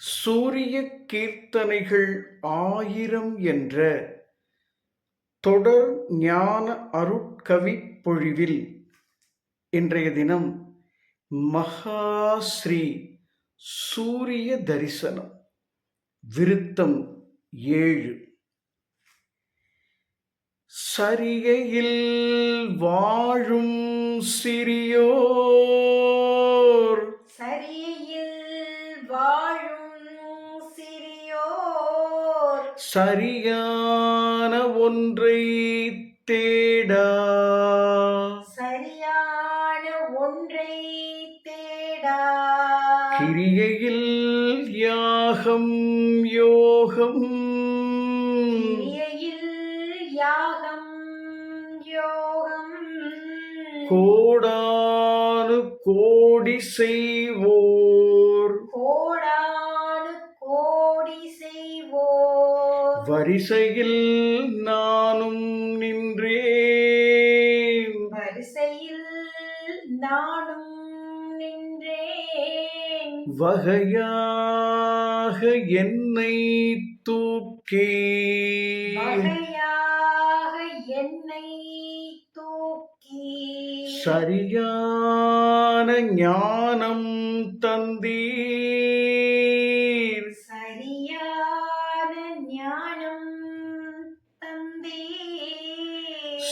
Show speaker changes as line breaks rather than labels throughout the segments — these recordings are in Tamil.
சூரிய கீர்த்தனைகள் ஆயிரம் என்ற தொடர் ஞான அருட்கவி பொழிவில் இன்றைய தினம் மகாஸ்ரீ சூரிய தரிசனம் விருத்தம் ஏழு. சரிகையில் வாழும் சிறியோர்
சரியில்
சரியான ஒன்றை தேடா.
சரியான ஒன்றை தேடா.
கிரியையில் யாகம் யோகம்.
கிரியையில் யாகம் யோகம்.
கோடானு கோடி செய்வோர் வரிசையில் நானும் நின்றேன்.
வரிசையில் நானும் நின்றேன்.
வகையாக என்னை தூக்கி
வகையாக என்னை தூக்கி
சரியான ஞானம் தந்தீர்.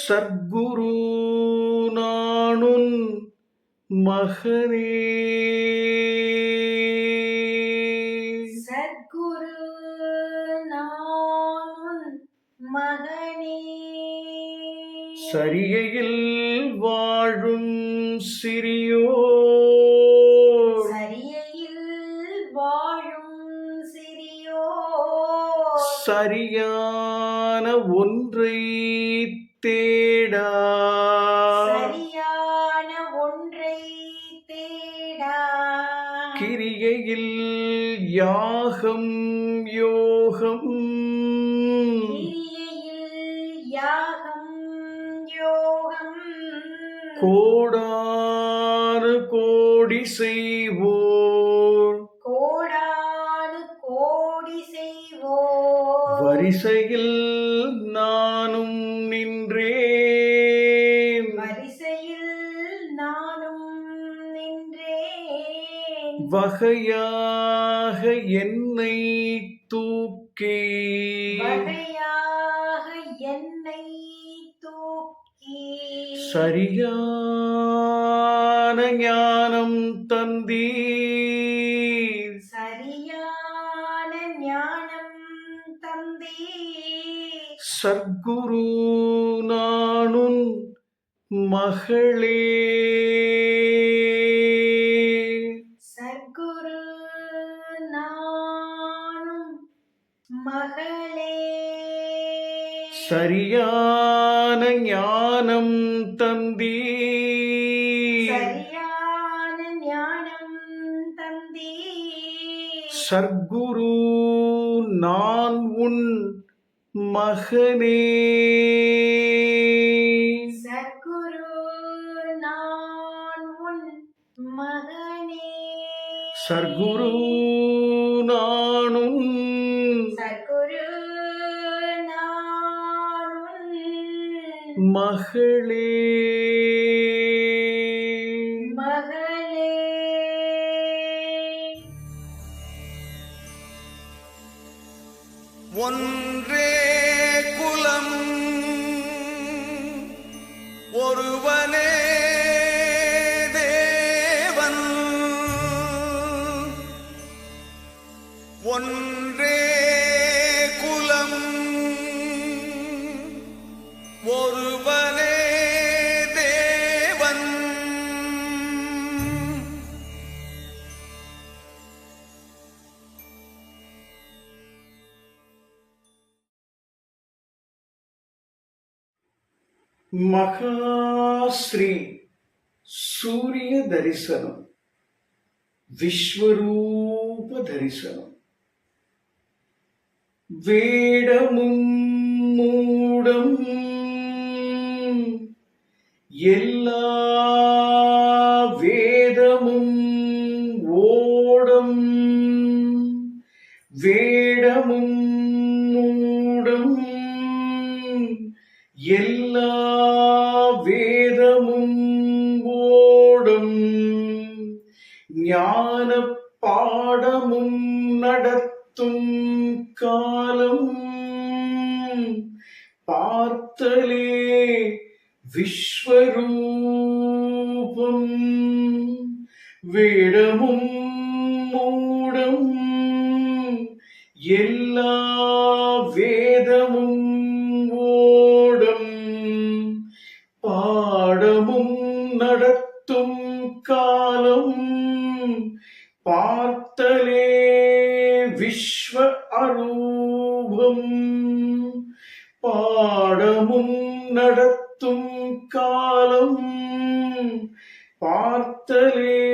சர்க்குரு நானுன் மகனே.
சத்குரு நான் மகனே.
சரியையில் வாழும் சிறியோர்.
சரியையில் வாழும் சிறியோ
சரியான ஒன்றை தேடா.
சரியான ஒன்றை தேடா.
கிரியையில் யாகம் யோகம்.
கிரியையில் யாகம் யோகம்.
கோடானு கோடி செய்வோர்.
கோடானு கோடி செய்வோர்.
வரிசையில் வகையாக என்னை தூக்கி.
வகையாக என்னை தூக்கி.
சரியான ஞானம் தந்தீர்.
சரியான ஞானம் தந்தே
சர்க்குரு நானுன் மகளே.
மகளே.
சரியான ஞானம் தந்தீர்
சரியான ஞானம் தந்தே.
சர்க்குரு நான் உன் மகனே.
சத்குரு நான் உன் மகனே.
சர்க்குரு நானும் மகளே. மகாஸ்ரீ சூரிய தரிசனம் விஸ்வரூப தரிசனம். வேடமும் மூடம் எல்லா நடத்தும் காலம். பார்த்தலே விஸ்வரூபம். வேடமும் மூடம். எல்லா வேதமும் ஓடம். பாடமும் நடத்தும் காலம். பார்த்தலே விஸ்வ அரூபம். பாடமும் நடத்தும் காலம். பார்த்தலே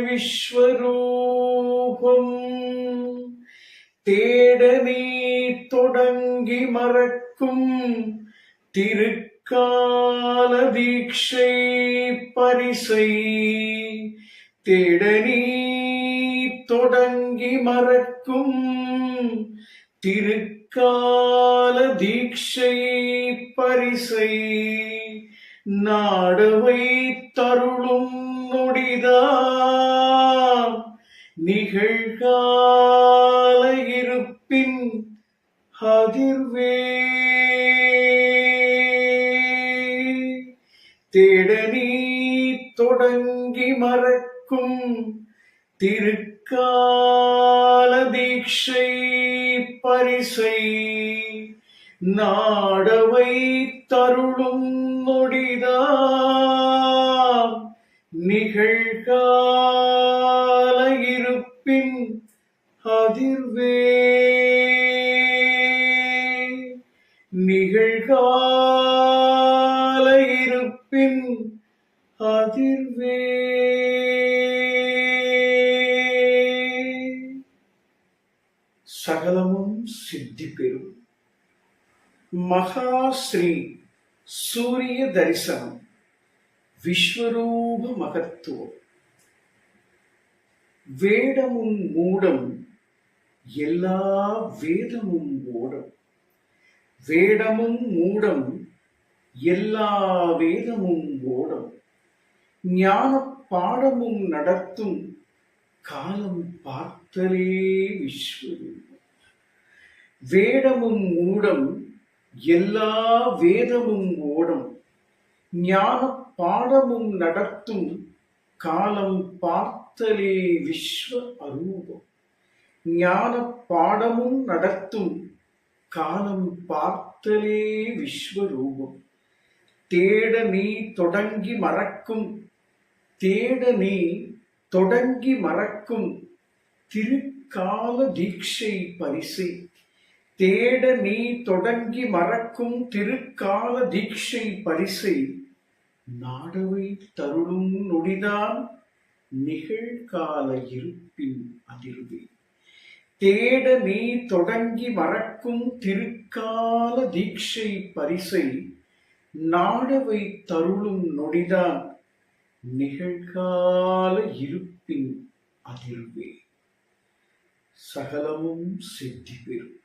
விஸ்வரூபம். தேடனே தொடங்கி மறக்கும். திருக்கால தீட்சை பரிசை. தேடனே தொடங்கி மறக்கும் திருக்கால தீட்சை பரிசை நாடவை தருளும் நொடிதான் நிகழ்கால இருப்பின் அதிர்வே. தேடனி தொடங்கி மறக்கும் கால தீட்சை பரிசை நாடவை தருளும் நொடிதான் நிகழ்கால இருப்பின் அதிர்வே சகலமும் சித்தி பெறும். மகாஸ்ரீ சூரிய தரிசனம் விஸ்வரூப மகத்துவம். வேடமும் மூடம் எல்லா வேதமும் ஓடம் வேடமும் மூடம் எல்லா வேதமும் ஓடம் ஞான பாடமும் நடத்தும் காலம் பார்த்தலே விஸ்வரூபம். வேடமும் ஊடம் எல்லா வேதமும் ஓடம். ஞான பாடமும் நடத்தும் காலம் பார்த்தலே விஸ்வ அரூபம். ஞான பாடமும் நடத்தும் காலம் பார்த்தலே விஸ்வரூபம் தேட நீ தொடங்கி மறக்கும் தேட நீ தொடங்கி மறக்கும் திருக்கால தீட்சை பரிசை தேட நீ தொடங்கி மறக்கும் திருக்கால தீட்சை பரிசை நாடவை தருளும் நொடிதான் நிகழ்கால இருப்பின் அதிர்வே. தேட நீ தொடங்கி மறக்கும் திருக்கால தீட்சை பரிசை நாடவை தருளும் நொடிதான் நிகழ்கால இருப்பின் அதிர்வே. சகலமும் சித்தி பெறும்